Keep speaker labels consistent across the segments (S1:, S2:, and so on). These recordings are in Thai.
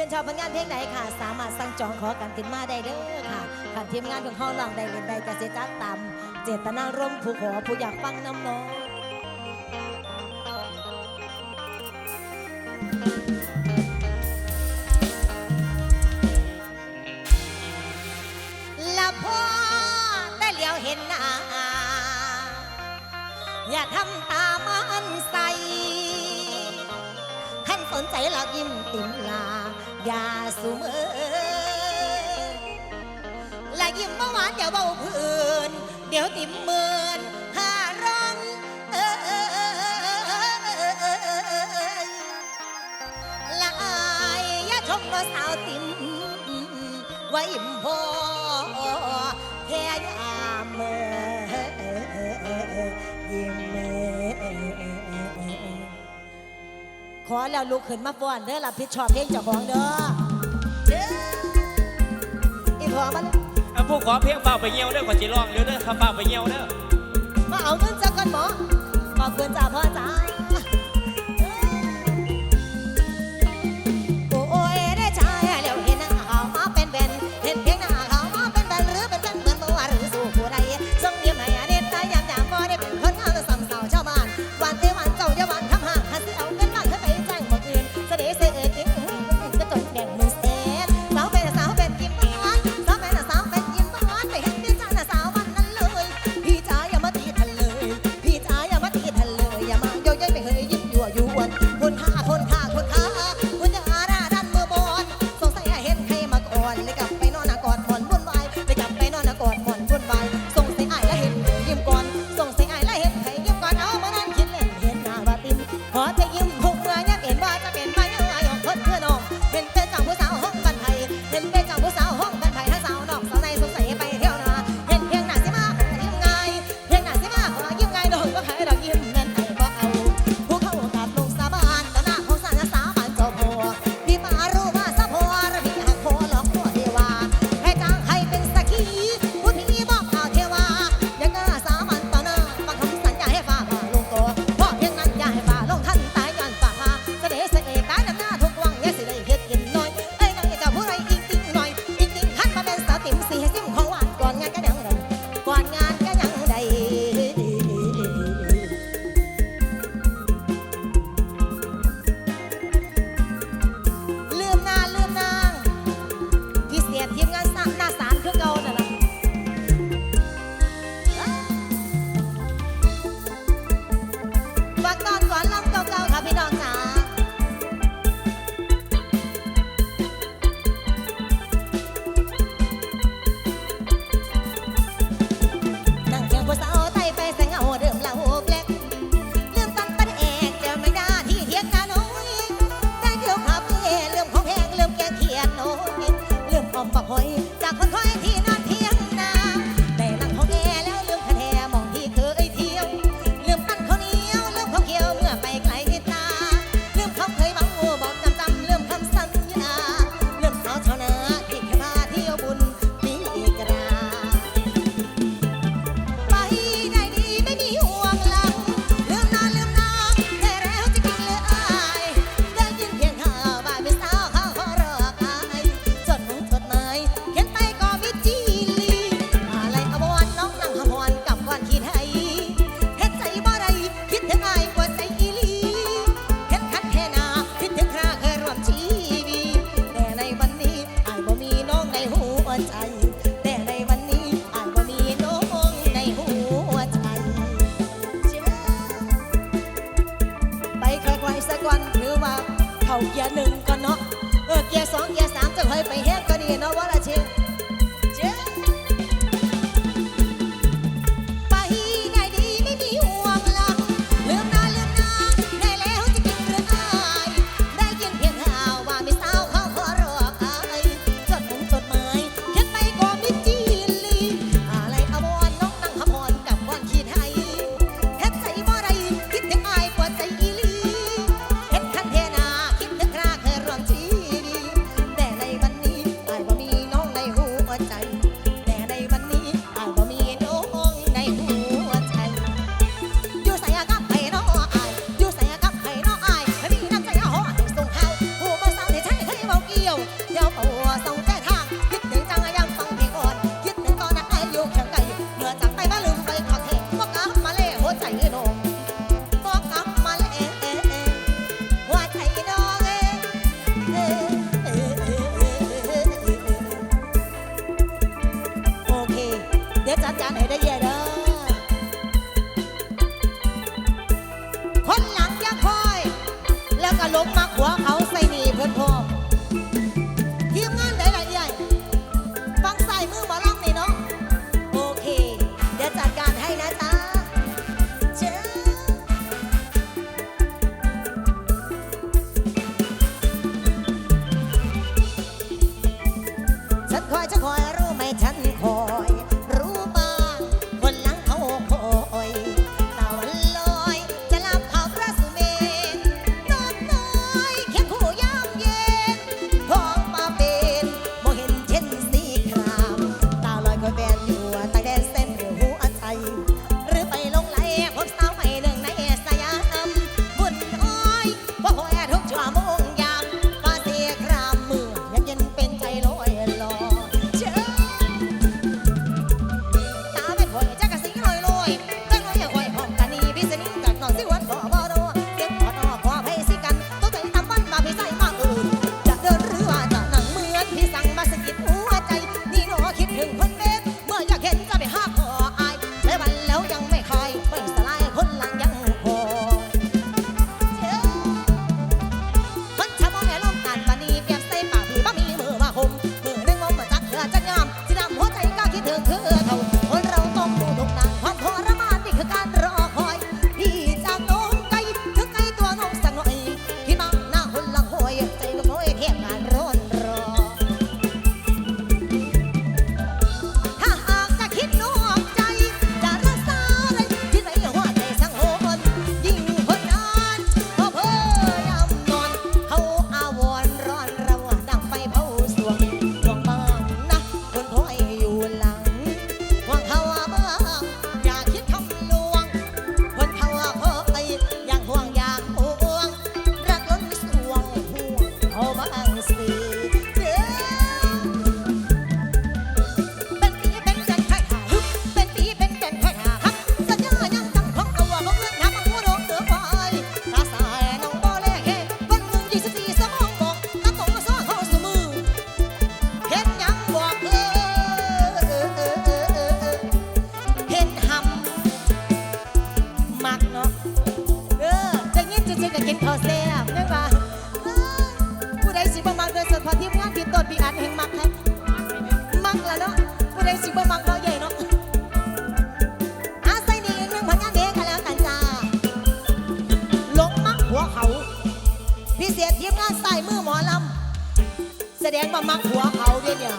S1: ชื่นชอบผลงานเพลงไหนค่ะ สามารถสั่งจองขอกันขึ้นมาได้เด้อค่ะกันทีมงานของห้องลองได้เล่นได้กระเสียจัดตามเจตนาร่มผู้ขอผู้อยากฟังน้ำน้องละพ่อได้เลี้ยวเห็นหน้าอย่าทำตามันใสท่านสนใจเรายิ้มติมลา ยาสูมือและยิ้มเมื่อวานเดี๋ยวเบาพื้น เดี๋ยวติมเมินหาร้องเออลายยาชมว่าสาวติมว่าอิ่มพอแค่ ขอแล้วลุกขึ้นมาฟ้อนเด้อรับผิดชอบเพลงเจ้าของเด้อเด้
S2: ขอ
S1: มาเลย อ่ผู้ขอเพีงฝ่าไปเงี้ยวเด้อขอจีร้องเดี๋ยวเด้อข้าฝ่าไปเงี้ยวเด้อ อย่าหนึ่ง Yeah. home on. ใส่มือหมอลำแสดงมามักหัวเขาเนี่ย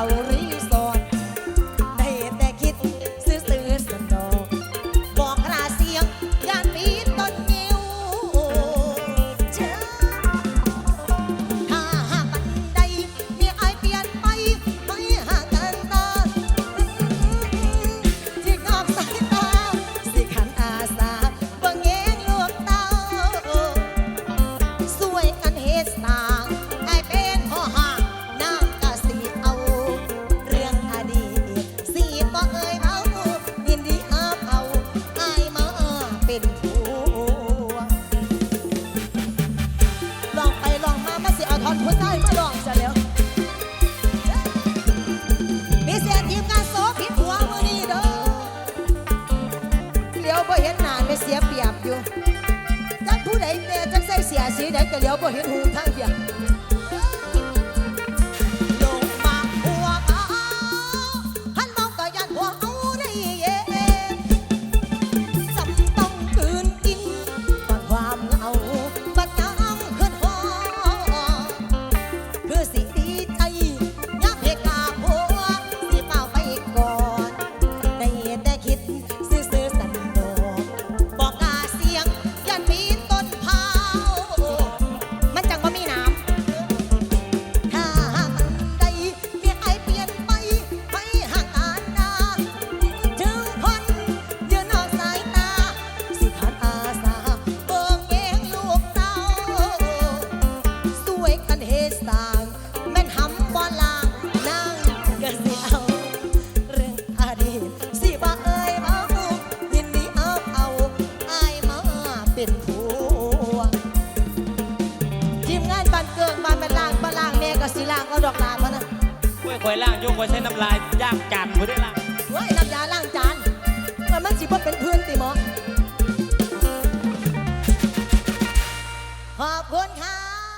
S1: เอาเร ได้ก็เลี้ยวบ่เห็นหูทางเดียว วยล่างยกไว้ใช้น้ำลายย่างจานไว้ด้ล่าง